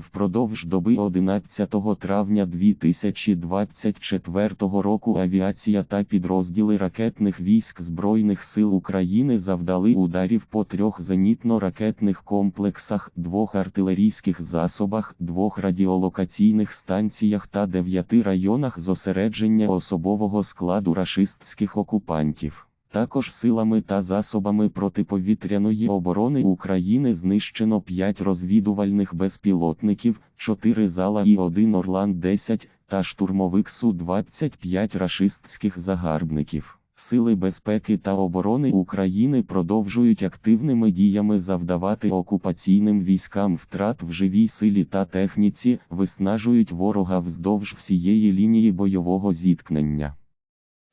Впродовж доби 11 травня 2024 року авіація та підрозділи ракетних військ Збройних сил України завдали ударів по трьох зенітно-ракетних комплексах, двох артилерійських засобах, двох радіолокаційних станціях та дев'яти районах зосередження особового складу рашистських окупантів. Також силами та засобами протиповітряної оборони України знищено 5 розвідувальних безпілотників, 4 зала і 1 Орлан-10 та штурмовик Су-25 рашистських загарбників. Сили безпеки та оборони України продовжують активними діями завдавати окупаційним військам втрат в живій силі та техніці, виснажують ворога вздовж всієї лінії бойового зіткнення.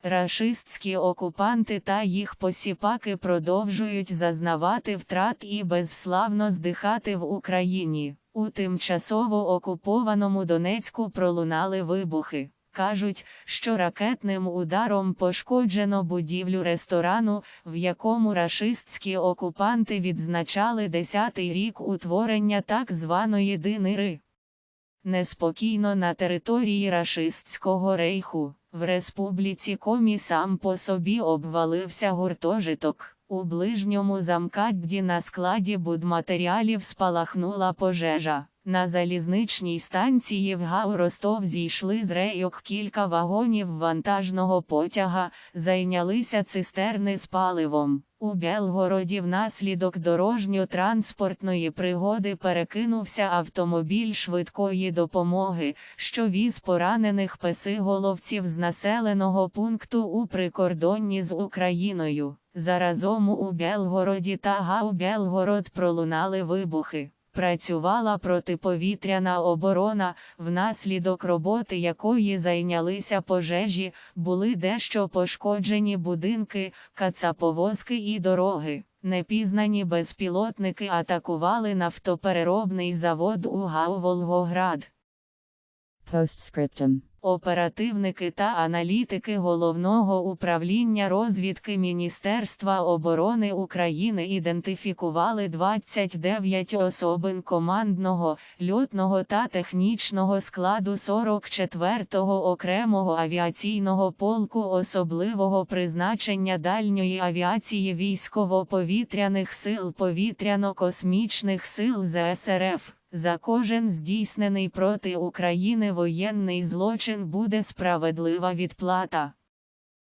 Рашистські окупанти та їх посіпаки продовжують зазнавати втрат і безславно здихати в Україні. У тимчасово окупованому Донецьку пролунали вибухи. Кажуть, що ракетним ударом пошкоджено будівлю ресторану, в якому рашистські окупанти відзначали 10-й рік утворення так званої Динири. Неспокійно на території рашистського рейху. В республіці Комі сам по собі обвалився гуртожиток. У ближньому замкадді на складі будматеріалів спалахнула пожежа. На залізничній станції в ГАУ Ростов зійшли з рейок кілька вагонів вантажного потяга, зайнялися цистерни з паливом. У Белгороді внаслідок дорожньо-транспортної пригоди перекинувся автомобіль швидкої допомоги, що віз поранених песиголовців з населеного пункту у прикордонні з Україною. Заразом у Белгороді та ГАУ Белгород пролунали вибухи. Працювала протиповітряна оборона, внаслідок роботи якої зайнялися пожежі, були дещо пошкоджені будинки, кацаповозки і дороги. Непізнані безпілотники атакували нафтопереробний завод у ГАУ Волгоград. Postscriptum. Оперативники та аналітики Головного управління розвідки Міністерства оборони України ідентифікували 29 особин командного, льотного та технічного складу 44-го окремого авіаційного полку особливого призначення дальньої авіації військово-повітряних сил повітряно-космічних сил ЗСРФ. За кожен здійснений проти України воєнний злочин буде справедлива відплата.